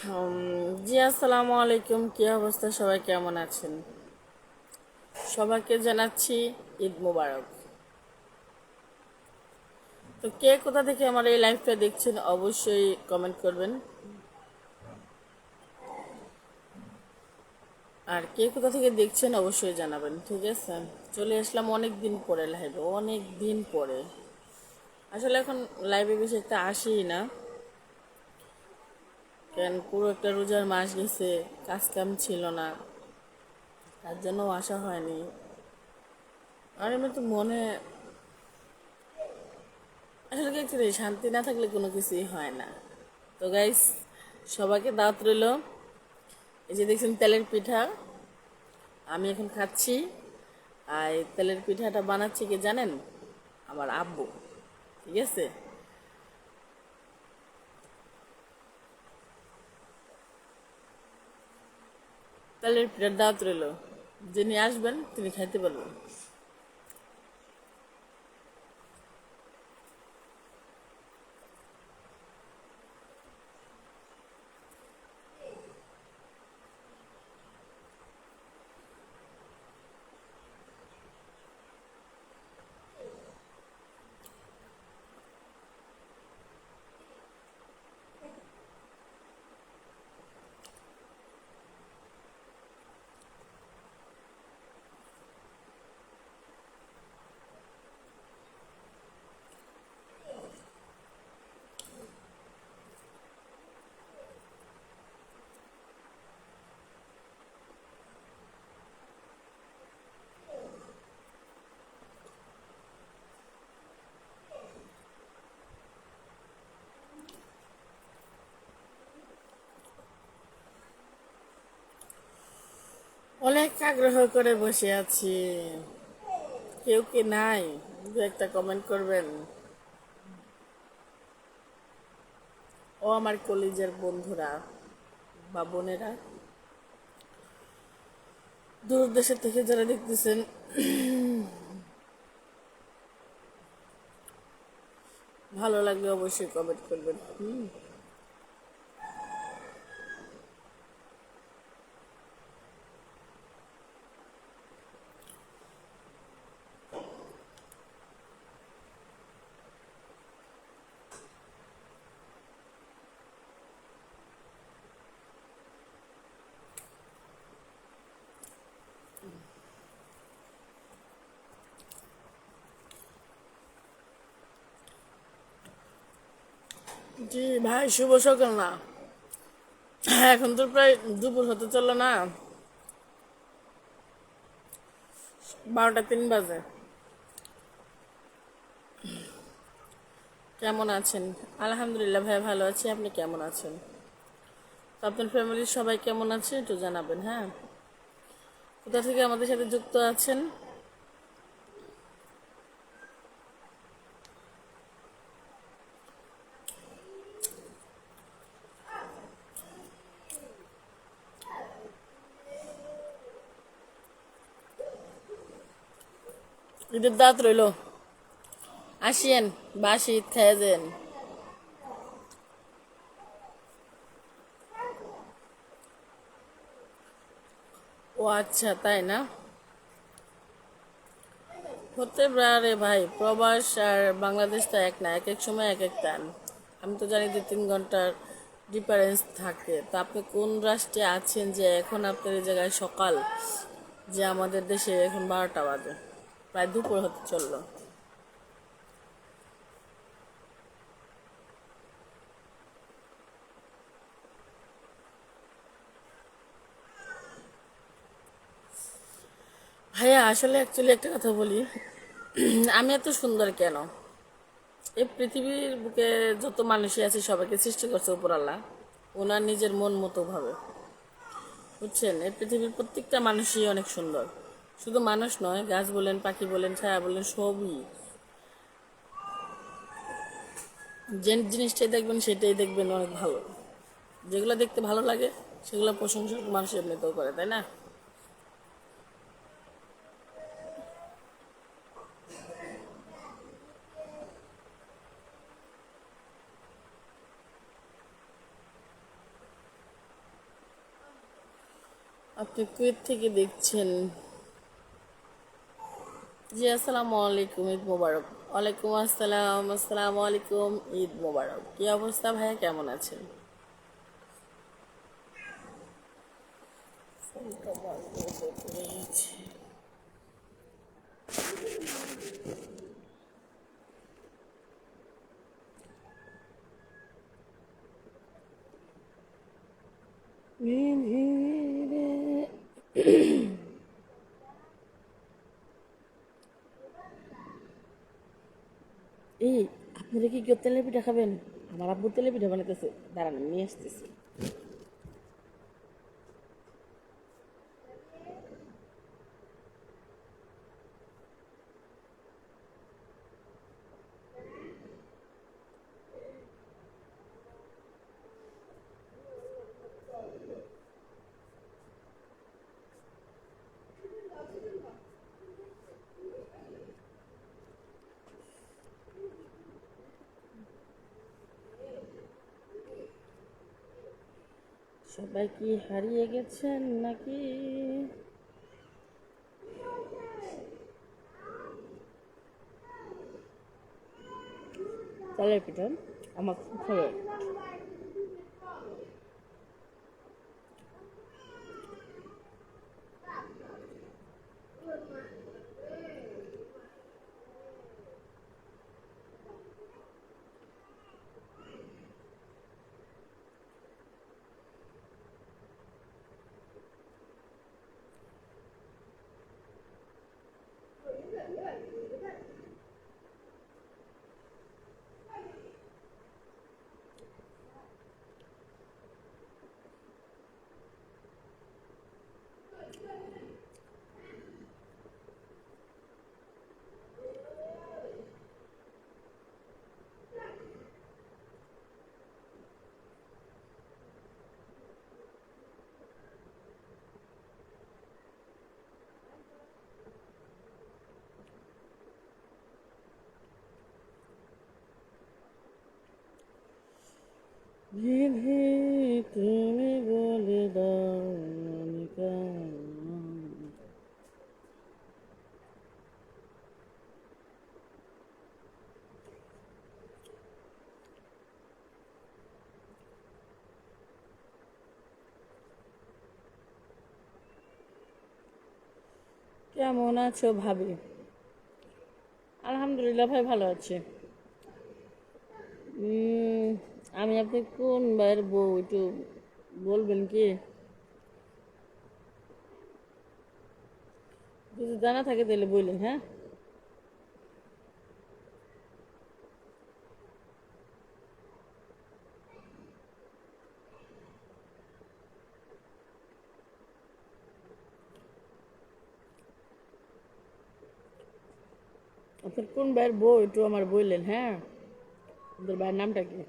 জি, আসসালামু আলাইকুম। কি অবস্থা? সবাই কেমন আছেন? সবাইকে জানাচ্ছি ঈদ মুবারক। তো কে কোথা থেকে আমার এই লাইভটা দেখছেন, অবশ্যই কমেন্ট করবেন। আর কে কোথা থেকে দেখছেন, অবশ্যই জানাবেন, ঠিক আছে? চলে আসলাম অনেক দিন পরে লাইভে অনেক দিন পরে। আসলে এখন লাইভে বেশি একটা আসিই না। কেন পুরো একটা রোজার মাস গেছে, কাজ কাম ছিল না। তার জন্য আসা হয়নি। আর এমনি তো মনে, আসলে কি শান্তি না থাকলে কোনো কিছুই হয় না। তো গাইস সবাইকে দাওয়াত রইল। এই যে দেখছেন তেলের পিঠা, আমি এখন খাচ্ছি। আর তেলের পিঠাটা বানাচ্ছি কি জানেন? আমার আব্বু। ঠিক আছে? প্লেট দাওয়াত রইল যিনি আসবেন তিনি খাইতে পারবেন। অনেক আগ্রহ করে বসে আছি। কেউ কি নাই? দু একটা কমেন্ট করবেন। ও আমার কলেজের বন্ধুরা বা বোনেরা। দূর দেশের থেকে যারা দেখতেছেন, ভালো লাগলে অবশ্যই কমেন্ট করবেন। হুম। জি ভাই, শুভ সকাল না। এখন তো প্রায় দুপুর হতে চলল না। বারোটা তিন বাজে। কেমন আছেন? আলহামদুলিল্লাহ ভাই, ভালো আছি। আপনি কেমন আছেন? তো আপনার ফ্যামিলির সবাই কেমন আছে একটু জানাবেন হ্যাঁ? কোথা থেকে আমাদের সাথে যুক্ত আছেন? ঈদের দাঁত রইল আসিয়েন বাসি যেন ও আচ্ছা তাই না হতে পারে ভাই, প্রবাস আর বাংলাদেশ তো এক না, এক এক সময় এক এক টান। আমি তো জানি যে তিন ঘণ্টার ডিফারেন্স থাকে। তো আপনি কোন রাষ্ট্রে আছেন যে এখন আপনার এই জায়গায় সকাল, যে আমাদের দেশে এখন বারোটা বাজে? প্রায় দুপুর হতে চলল। ভাইয়া, আসলে অ্যাকচুয়ালি একটা কথা বলি। আমি এত সুন্দর কেন? এই পৃথিবীর বুকে যত মানুষই আছে, সবাইকে সৃষ্টি করছে উপরাল্লাহ ওনার নিজের মন মতো ভাবে। বুঝছেন? এই পৃথিবীর প্রত্যেকটা মানুষই অনেক সুন্দর। শুধু মানুষ নয়, গাছ বলেন, পাখি বলেন, ছায়া বলেন, সবই। যে জিনিসটাই দেখবেন, সেটাই দেখবেন অনেক ভালো। যেগুলো দেখতে ভালো লাগে, সেগুলো প্রশংসা মানুষ এমনিতেও করে, তাই না? আপনি কুয়েত থেকে দেখছেন? জি, আসসালামু আলাইকুম, ঈদ মোবারক। ওয়ালাইকুম আসসালাম, আসসালামু আলাইকুম, ঈদ মোবারক। কি অবস্থা ভাইয়া, কেমন আছেন? ফোনটা বন্ধ করে দিয়েছি। এই আপনারা কি কেউ তেলের পিঠা খাবেন আমার আব্বু তেলের পিঠা বানাইতেছে দাঁড়ান নিয়ে আসতেছি সবাই কি হারিয়ে গেছেন নাকি? তাহলে পিঠা আমার খুব ফেভারিট বিধি তুমি বলে কেমন। আছো ভাবি আলহামদুলিল্লাহ ভাই ভালো আছে আমি আপনি কোন ভাইয়ের বউ একটু বলবেন কি? যদি জানা থাকে তাহলে বললেন হ্যাঁ? আপনার কোন ভাইয়ের বউ একটু আমার বললেন হ্যাঁ? ওদের ভাইয়ের নামটা কি?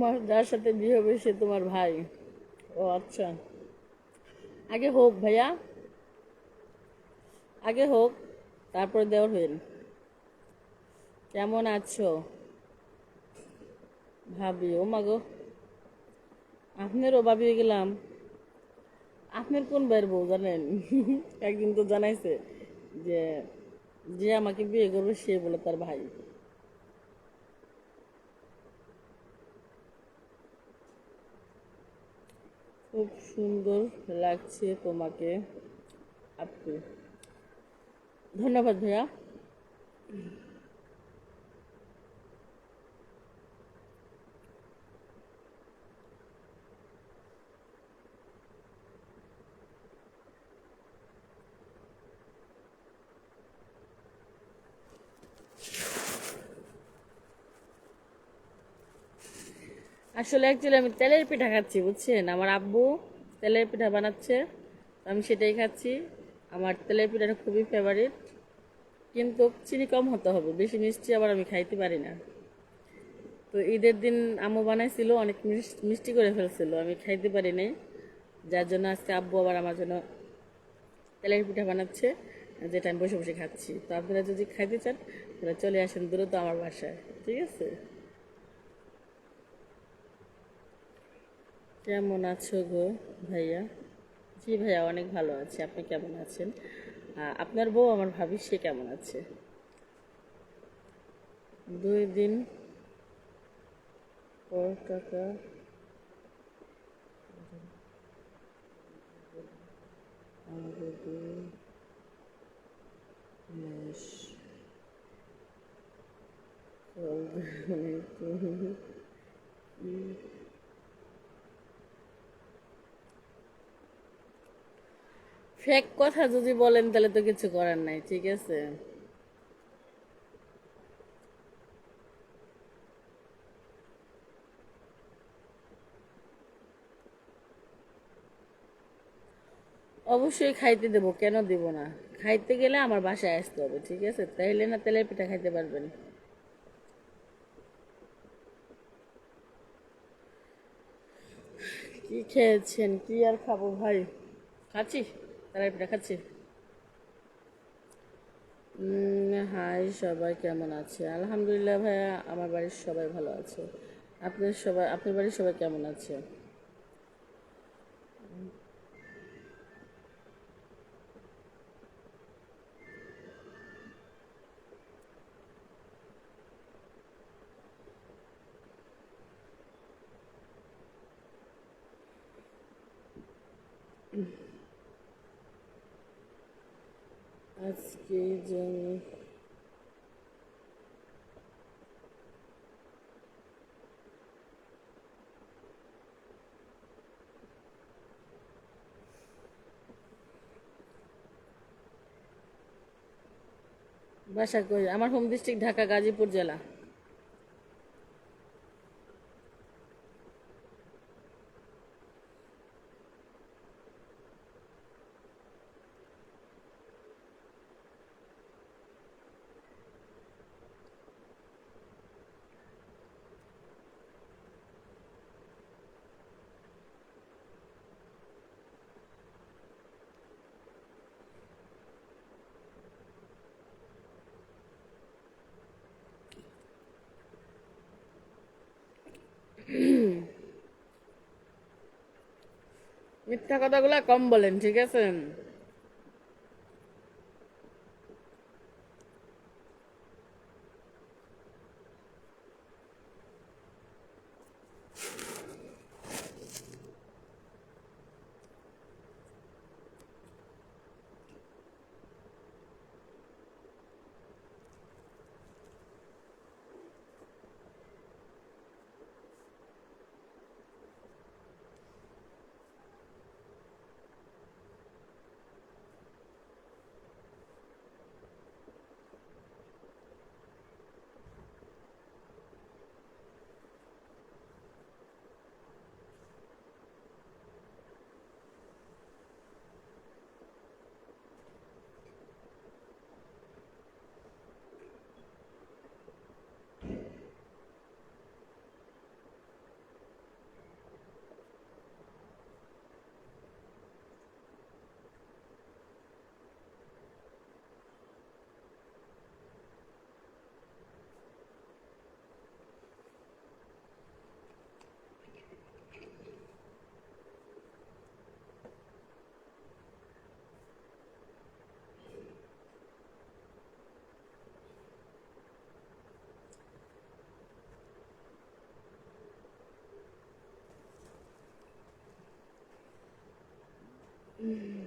তোমার, যার সাথে বিয়ে হবে সে তোমার ভাই। ও আচ্ছা। আগে হোক ভাইয়া। আগে হোক, তারপরে দেওয়ার হইল। কেমন আছো? ভাবি, ও মাগো আপনারও ভাবি গেলাম। আপনার কোন ভাইয়ের বউ জানেন? একদিন তো জানাইছে যে যে আমাকে বিয়ে করবে সে বলে তার ভাই। খুব সুন্দর লাগছে তোমাকে আপু। ধন্যবাদ ভাইয়া। আসলে অ্যাকচুয়ালি আমি তেলের পিঠা খাচ্ছি, বুঝছেন? আমার আব্বু তেলের পিঠা বানাচ্ছে, আমি সেটাই খাচ্ছি। আমার তেলের পিঠাটা খুবই ফেভারিট কিন্তু চিনি কম হতে হবে, বেশি মিষ্টি আবার আমি খাইতে পারি না। তো ঈদের দিন আম্মু বানাইছিল, অনেক মিষ্টি করে ফেলছিল, আমি খাইতে পারি নাই। যার জন্য আজকে আব্বু আবার আমার জন্য তেলের পিঠা বানাচ্ছে, যেটা আমি বসে বসে খাচ্ছি। তো আপনারা যদি খাইতে চান, তাহলে চলে আসেন দ্রুত আমার বাসায়, ঠিক আছে? কেমন আছো গো ভাইয়া? জি ভাইয়া, অনেক ভালো আছে। আপনি কেমন আছেন? আপনার বউ, আমার ভাবি, সে কেমন আছে? দুই দিন পর টাকা ফেক কথা যদি বলেন, তাহলে তো কিছু করার নাই, ঠিক আছে? অবশ্যই খাইতে দেবো, কেন দেব না? খাইতে গেলে আমার বাসায় আসতে হবে, ঠিক আছে? তাইলে না তেলের পিঠা খাইতে পারবেন। কি খেয়েছেন? কি আর খাব ভাই? খাচ্ছি তেলের দেখাচ্ছি। খাচ্ছি হাই, সবাই কেমন আছে? আলহামদুলিল্লাহ ভাইয়া, আমার বাড়ির সবাই ভালো আছে। আপনার সবাই, আপনার বাড়ির সবাই কেমন আছে? আজকে বাসা কই? আমার হোম ডিস্ট্রিক্ট ঢাকা গাজীপুর জেলা। মিথ্যা কথাগুলো কম বলেন ঠিক আছে? Mm-hmm.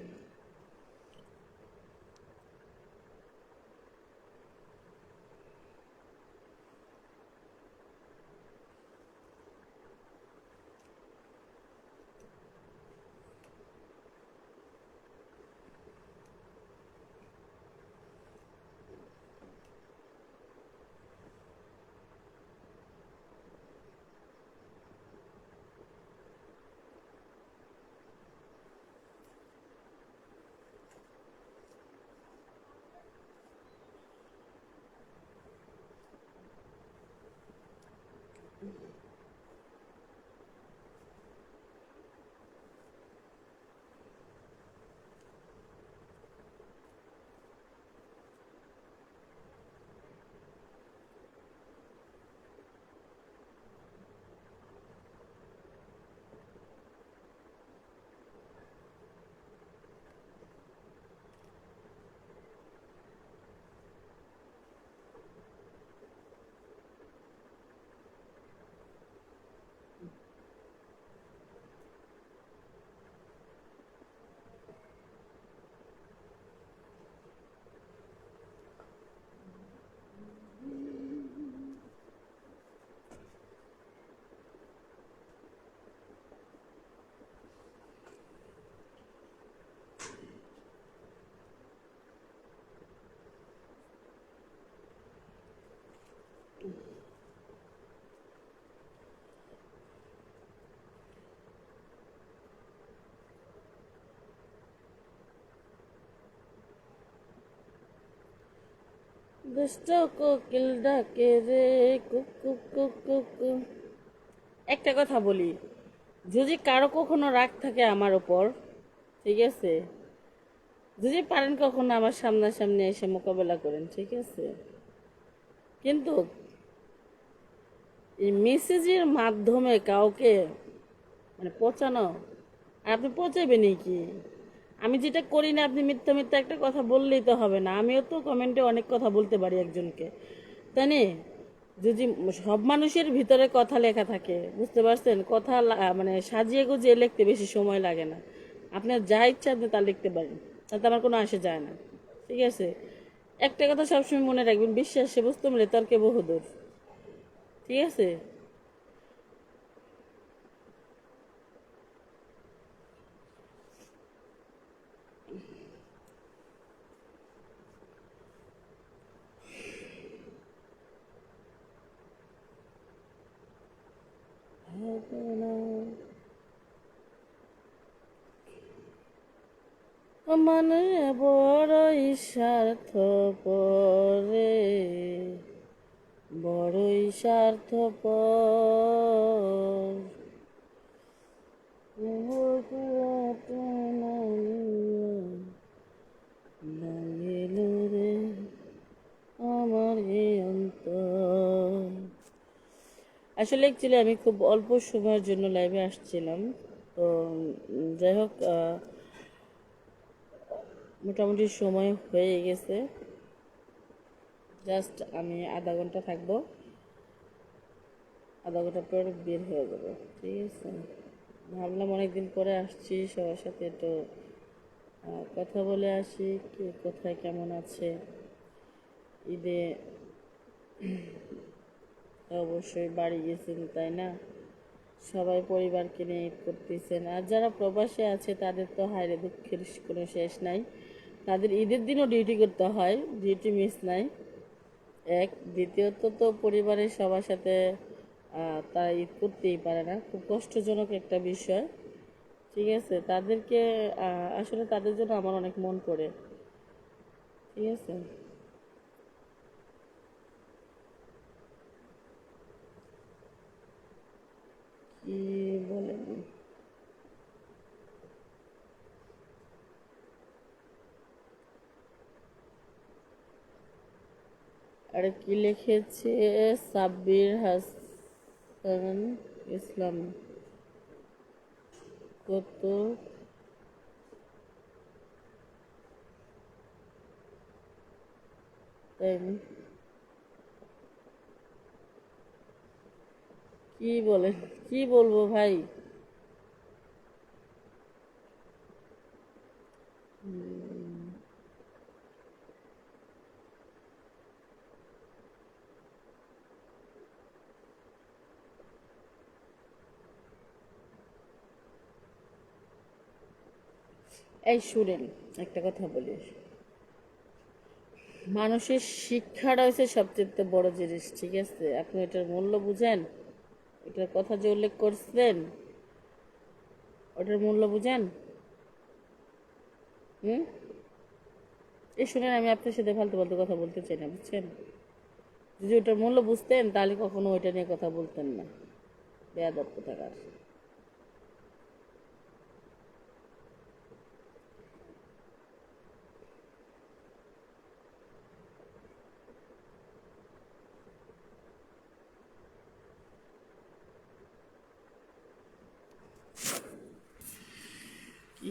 কোকিল কুক কুক কুক। একটা কথা বলি, যদি কারও কখনো রাগ থাকে আমার ওপর ঠিক আছে? যদি পারেন কখনো আমার সামনাসামনি এসে মোকাবেলা করেন, ঠিক আছে? কিন্তু এই মেসেজের মাধ্যমে কাউকে মানে পচানো আপনি পচাবেনই কি? আমি যেটা করি না, আপনি মিথ্যা মিথ্যা একটা কথা বললেই তো হবে না। আমিও তো কমেন্টে অনেক কথা বলতে পারি একজনকে। তাই নি? যদি সব মানুষের ভিতরে কথা লেখা থাকে, বুঝতে পারছেন? কথা মানে সাজিয়ে গুজিয়ে লিখতে বেশি সময় লাগে না। আপনার যা ইচ্ছা আপনি তা লিখতে পারেন। তাতে আমার কোনো আসে যায় না। ঠিক আছে? একটা কথা সবসময় মনে রাখবেন, বিশ্বাসে বুঝতে মিলে তর্কে বহুদূর। ঠিক আছে? মানে বড়ই স্বার্থ পরে বড়ই স্বার্থ পর আমার এই আসলে অ্যাকচুয়ালি আমি খুব অল্প সময়ের জন্য লাইভে আসছিলাম। তো যাই হোক মোটামুটি সময় হয়ে গেছে। জাস্ট আমি আধা ঘণ্টা থাকব। আধা ঘণ্টা পর বের হয়ে যাব, ঠিক আছে? ভাবলাম অনেকদিন পরে আসছি সবার সাথে একটু কথা বলে আসি কে কোথায়, কেমন আছে? ঈদে অবশ্যই বাড়ি গেছেন, তাই না? সবাই পরিবারকে নিয়ে ঈদ করতেছেন। আর যারা প্রবাসে আছে, তাদের তো হায়রে দুঃখের কোনো শেষ নাই। তাদের ঈদের দিনও ডিউটি করতে হয় ডিউটি মিস নাই। এক, দ্বিতীয়ত তো পরিবারের সবার সাথে তারা ঈদ করতেই পারে না, খুব কষ্টজনক একটা বিষয়। ঠিক আছে, তাদেরকে আসলে তাদের জন্য আমার অনেক মন পড়ে। ঠিক আছে? কি বলেন? আর কি লিখেছে? সাব্বির হাসান ইসলাম। কত? কি বলেন? কি বলব ভাই? এই শুনেন, একটা কথা বলি। মানুষের শিক্ষাটা হচ্ছে সবচেয়ে বড় জিনিস, ঠিক আছে? আপনি এটার মূল্য বুঝেন? এটার কথা যে উল্লেখ করছেন, ওটার মূল্য বুঝেন? হুম? এই শুনেন, আমি আপনার সাথে ফালতু ফালতু কথা বলতে চাই না, বুঝছেন? যদি ওটার মূল্য বুঝতেন, তাহলে কখনো ওইটা নিয়ে কথা বলতেন না। বেয়াদব কোথাকার।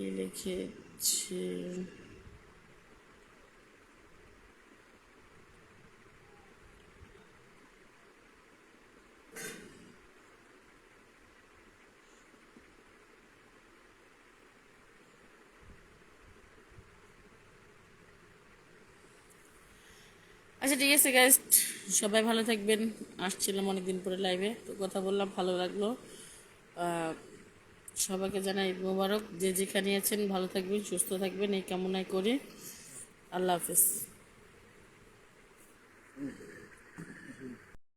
কি লিখেছি। আচ্ছা ঠিক আছে গাইজ সবাই ভালো থাকবেন। আসছিলাম অনেকদিন পরে লাইভে তো কথা বললাম, ভালো লাগল। সবাইকে জানাই মোবারক। যে যেখানে আছেন, ভালো থাকবেন, সুস্থ থাকবেন। এই কামনাই করে। আল্লাহ হাফিজ।